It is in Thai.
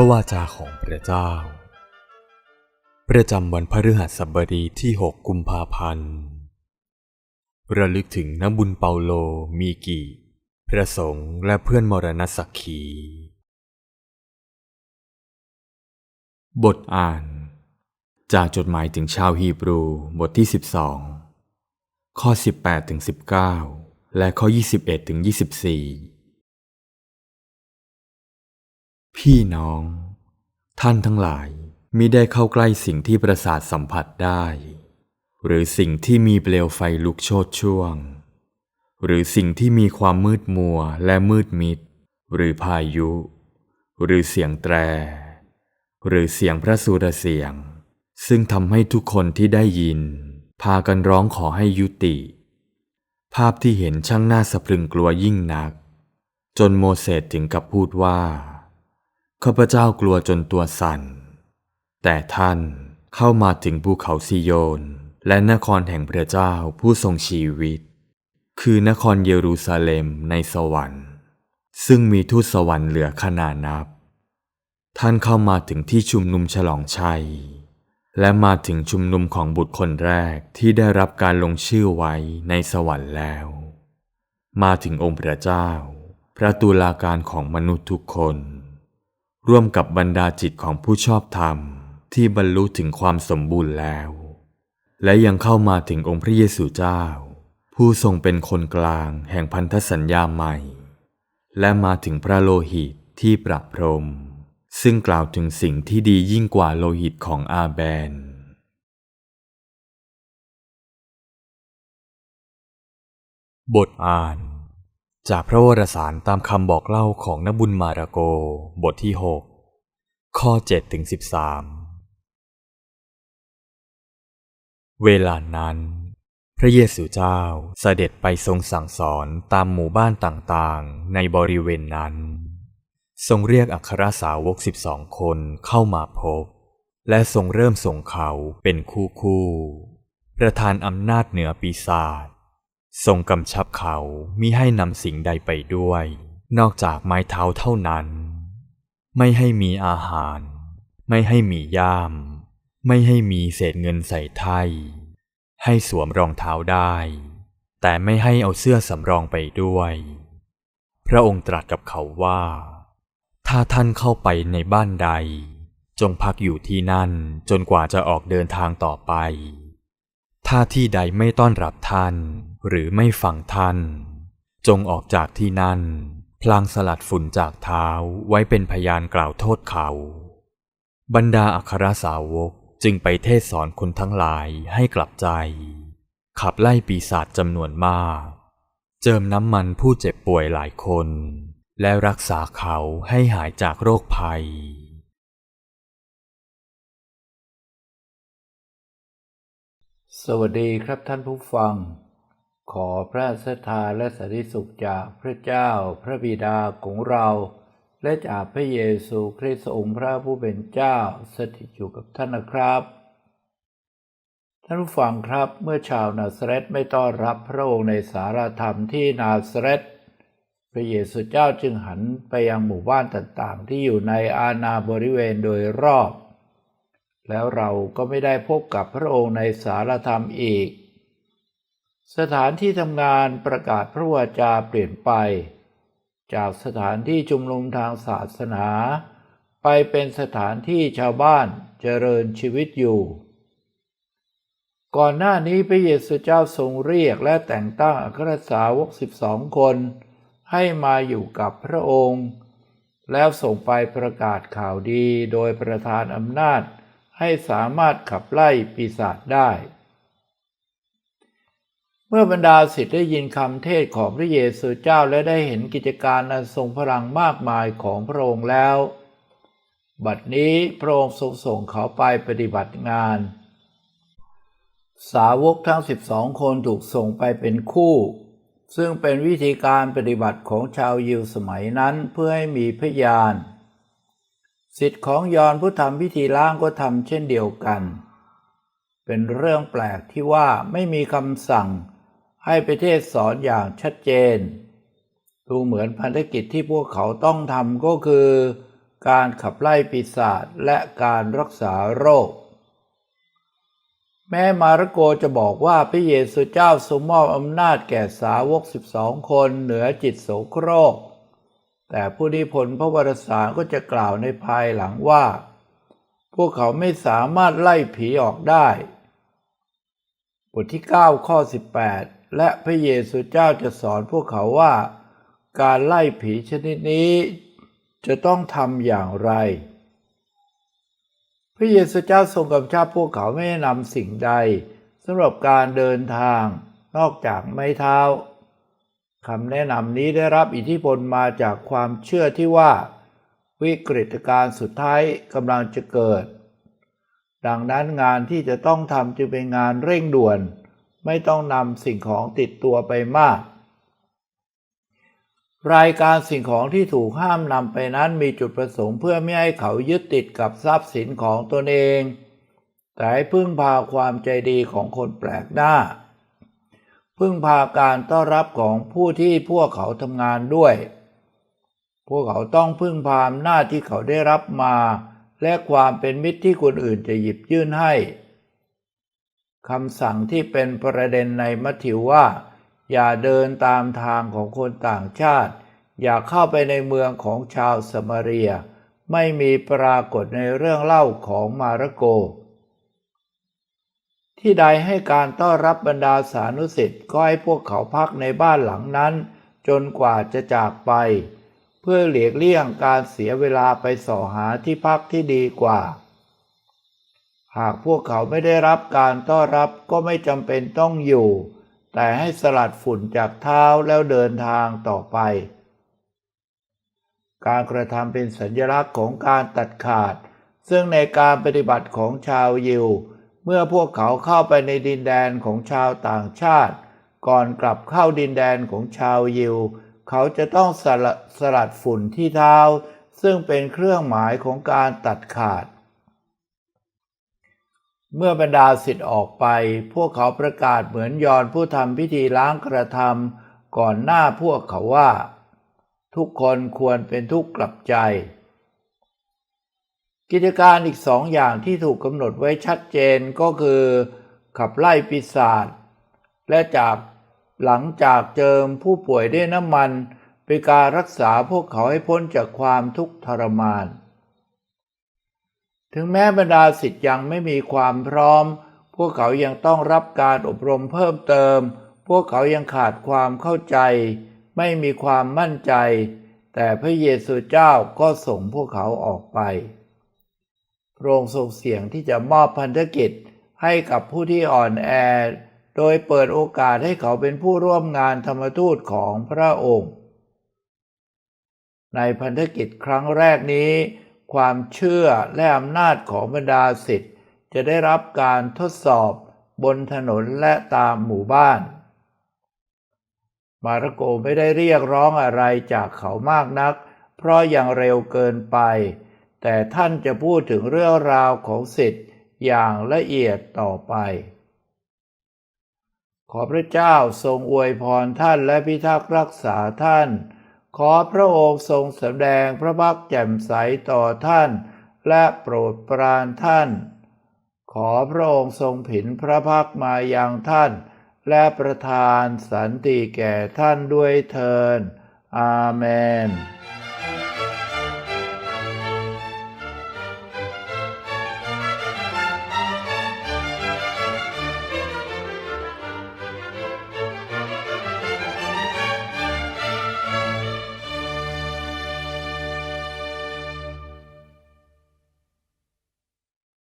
ระวาจาของพระเจ้า ประจำวันพฤหัสบดีที่ 6 กุมภาพันธ์ ระลึกถึงน้ำบุญเปาโล มีกีพระสงฆ์และเพื่อนมรณสักขี บทอ่าน จากจดหมายถึงชาวฮีบรู บทที่ 12 ข้อ 18ถึง19 และข้อ 21 พี่น้อง ท่านทั้งหลายมิได้เข้าใกล้สิ่งที่ประสาทสัมผัสได้ หรือสิ่งที่มีเปลวไฟลุกโชดช่วง หรือสิ่งที่มีความมืดมัวและมืดมิด หรือพายุ หรือเสียงแตร หรือเสียงพระสุรเสียง ซึ่งทำให้ทุกคนที่ได้ยิน พากันร้องขอให้ยุติ ภาพที่เห็นช่างน่าสะพรึงกลัวยิ่งนัก จนโมเสสถึงกับพูดว่า ข้าพเจ้ากลัวจนตัวสั่น แต่ท่านเข้ามาถึงภูเขาซิโยน และนครแห่งพระเจ้าผู้ทรงชีวิต คือนครเยรูซาเล็มในสวรรค์ ซึ่งมีทูตสวรรค์เหลือขนานับ ท่านเข้ามาถึงที่ชุมนุมฉลองชัย และมาถึงชุมนุมของบุตรคนแรกที่ได้รับการลงชื่อไว้ในสวรรค์แล้ว มาถึงองค์พระเจ้า พระตุลาการของมนุษย์ทุกคน ร่วมกับบรรดาจิตของผู้ชอบธรรมที่บรรลุถึงความสมบูรณ์แล้ว และยังเข้ามาถึงองค์พระเยซูเจ้า ผู้ทรงเป็นคนกลางแห่งพันธสัญญาใหม่ และมาถึงพระโลหิตที่ประพรม ซึ่งกล่าวถึงสิ่งที่ดียิ่งกว่าโลหิตของอาแบน บทอ่าน จากพระวรสารตามคำบอกเล่าของนบุญมาระโก บทที่ 6 ข้อ7ถึง13 เวลานั้น พระเยซูเจ้าเสด็จไปทรงสั่งสอนตามหมู่บ้านต่างๆ ในบริเวณนั้น ทรงเรียกอัครสาวกสิบสองคนเข้ามาพบ และทรงเริ่มส่งเขาเป็นคู่คู่ประทานอำนาจเหนือปีศาจ ทรงกำชับเขามิให้นำสิ่งใดไปด้วย นอกจากไม้เท้าเท่านั้น ไม่ให้มีอาหาร ไม่ให้มีย่าม ไม่ให้มีเศษเงินใส่ไถ่ให้สวมรองเท้าได้ แต่ไม่ให้เอาเสื้อสำรองไปด้วย พระองค์ตรัสกับเขาว่า ถ้าท่านเข้าไปในบ้านใด จงพักอยู่ที่นั่นจนกว่าจะออกเดินทางต่อไป ถ้าที่ใดไม่ต้อนรับท่าน หรือไม่ฟังท่าน จงออกจากที่นั่น พลางสลัดฝุ่นจากเท้าไว้เป็นพยานกล่าวโทษเขา บรรดาอัครสาวกจึงไปเทศสอนคนทั้งหลายให้กลับใจ ขับไล่ปีศาจจำนวนมาก เจิมน้ำมันผู้เจ็บป่วยหลายคน และรักษาเขาให้หายจากโรคภัย สวัสดีครับท่านผู้ฟัง ขอพระสถาและสันติสุขจากพระเจ้าพระบิดาของเรา และจากพระเยซูคริสต์องค์พระผู้เป็นเจ้าสถิตอยู่กับท่านนะครับ ท่านผู้ฟังครับเมื่อชาวนาซาเรตไม่ต้อนรับพระองค์ในสารธรรมที่นาซาเรตพระเยซูเจ้าจึงหันไปยังหมู่บ้านต่างๆ ที่อยู่ในอาณาบริเวณโดยรอบ แล้วเราก็ไม่ได้พบกับพระองค์ในสารธรรมอีก สถานที่ทำงานประกาศพระวจาเปลี่ยนไป จากสถานที่ชุมนุมทางศาสนา ไปเป็นสถานที่ชาวบ้านเจริญชีวิตอยู่ ก่อนหน้านี้พระเยซูเจ้าทรงเรียกและแต่งตั้งอัครสาวกสิบสองคน ให้มาอยู่กับพระองค์ แล้วส่งไปประกาศข่าวดีโดยประทานอำนาจ ให้สามารถขับไล่ปีศาจได้ เมื่อบรรดาศิษย์ได้ยินคำเทศของพระเยซูเจ้าและได้เห็นกิจการอันทรงพลังมากมายของพระองค์แล้ว บัดนี้พระองค์ทรงส่งเขาไปปฏิบัติงาน สาวกทั้งสิบสองคนถูกส่งไปเป็นคู่ ซึ่งเป็นวิธีการปฏิบัติของชาวยิวสมัยนั้นเพื่อให้มีพยาน สิทธิ์ของยอนผู้ทำพิธีล้างก็ทำเช่นเดียวกัน เป็นเรื่องแปลกที่ว่าไม่มีคำสั่งให้ไปเทศสอนอย่างชัดเจน ดูเหมือนภารกิจที่พวกเขาต้องทำก็คือ การขับไล่ปีศาจและการรักษาโรค แม้มาระโกจะบอกว่าพระเยซูเจ้าทรงมอบอำนาจแก่สาวก 12 คนเหนือจิตโสโครก แต่ผู้นิพนธ์พระวรสารก็จะกล่าวในภายหลังว่า พวกเขาไม่สามารถไล่ผีออกได้ บทที่ 9 ข้อ 18 และพระเยซูเจ้าจะสอนพวกเขาว่า การไล่ผีชนิดนี้ จะต้องทำอย่างไร พระเยซูเจ้าทรงกำชับพวกเขาไม่ให้นำสิ่งใดสำหรับการเดินทางนอกจากไม้เท้า คำแนะนำนี้ได้รับอิทธิพลมาจากความเชื่อที่ว่า วิกฤตการณ์สุดท้ายกำลังจะเกิด ดังนั้นงานที่จะต้องทำจึงเป็นงานเร่งด่วน ไม่ต้องนำสิ่งของติดตัวไปมาก รายการสิ่งของที่ถูกห้ามนำไปนั้นมีจุดประสงค์เพื่อไม่ให้เขายึดติดกับทรัพย์สินของตนเอง แต่ให้พึ่งพาความใจดีของคนแปลกหน้า พึ่งพาการต้อนรับของผู้ที่พวกเขาทำงานด้วย พวกเขาต้องพึ่งพาอำนาจที่เขาได้รับมา และความเป็นมิตรที่คนอื่นจะหยิบยื่นให้คำสั่งที่เป็นประเด็นในมัทธิวว่า อย่าเดินตามทางของคนต่างชาติ อย่าเข้าไปในเมืองของชาวสมาเรีย ไม่มีปรากฏในเรื่องเล่าของมาระโก ที่ใดให้การต้อนรับบรรดาสานุสิทธิ์ก็ให้พวกเขาพักในบ้านหลังนั้น จนกว่าจะจากไป เพื่อหลีกเลี่ยงการเสียเวลาไปส่อหาที่พักที่ดีกว่า หากพวกเขาไม่ได้รับการต้อนรับก็ไม่จำเป็นต้องอยู่ แต่ให้สลัดฝุ่นจากเท้าแล้วเดินทางต่อไป การกระทำเป็นสัญลักษณ์ของการตัดขาด ซึ่งในการปฏิบัติของชาวยิว เมื่อพวกเขาเข้าไปในดินแดนของชาวต่างชาติ ก่อนกลับเข้าดินแดนของชาวยิว เขาจะต้องสลสลัดฝุ่นที่เท้า ซึ่งเป็นเครื่องหมายของการตัดขาด เมื่อบรรดาสิทธิ์ออกไป พวกเขาประกาศเหมือนยอนผู้ทำพิธีล้างกระทำก่อนหน้าพวกเขาว่า ทุกคนควรเป็นทุกข์กลับใจ กิจการอีกสองอย่างที่ถูกกำหนดไว้ชัดเจนก็คือ ขับไล่ปีศาจและจากหลังจากเจิมผู้ป่วยด้วยน้ำมัน เป็นการรักษาพวกเขาให้พ้นจากความทุกข์ทรมาน ถึงแม้บรรดาสิทธิ์ยังไม่มีความพร้อม พวกเขายังต้องรับการอบรมเพิ่มเติม พวกเขายังขาดความเข้าใจ ไม่มีความมั่นใจ แต่พระเยซูเจ้าก็ส่งพวกเขาออกไป พระองค์ทรงเสียงที่จะมอบพันธกิจให้กับผู้ที่อ่อนแอ โดยเปิดโอกาสให้เขาเป็นผู้ร่วมงานธรรมทูตของพระองค์ ในพันธกิจครั้งแรกนี้ ความเชื่อและอำนาจของบรรดาสิทธิ์จะได้รับการทดสอบบนถนนและตามหมู่บ้าน มาระโกไม่ได้เรียกร้องอะไรจากเขามากนัก เพราะยังเร็วเกินไป แต่ท่านจะพูดถึงเรื่องราวของสิทธิ์อย่างละเอียดต่อไป ขอพระเจ้าทรงอวยพรท่านและพิทักษ์รักษาท่าน ขอพระองค์ทรงแสดงพระพักแจ่มใสต่อท่านและโปรดปรานท่าน ขอพระองค์ทรงผินพระพักมายังท่าน และประทานสันติแก่ท่านด้วยเทินอาเมน